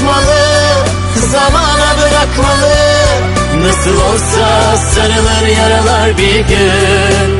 Unutmalı Zamana bırakmalı. Nasıl olsa sarılır yaralar bir gün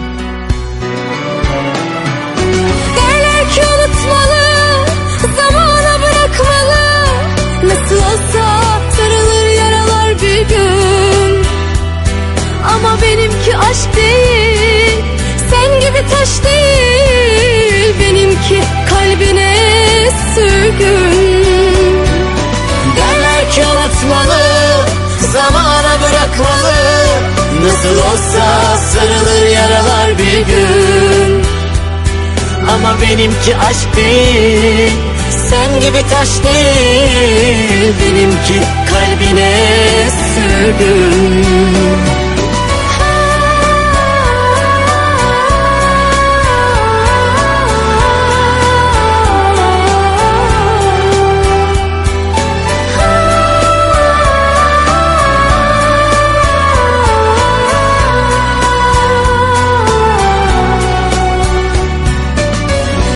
Taş değil Benimki kalbine sürgün. Derler ki unutmalı Zamana bırakmalı. Nasıl olsa sarılır yaralar bir gün. Ama benimki aşk değil Sen gibi taş değil. Benimki kalbine sürgün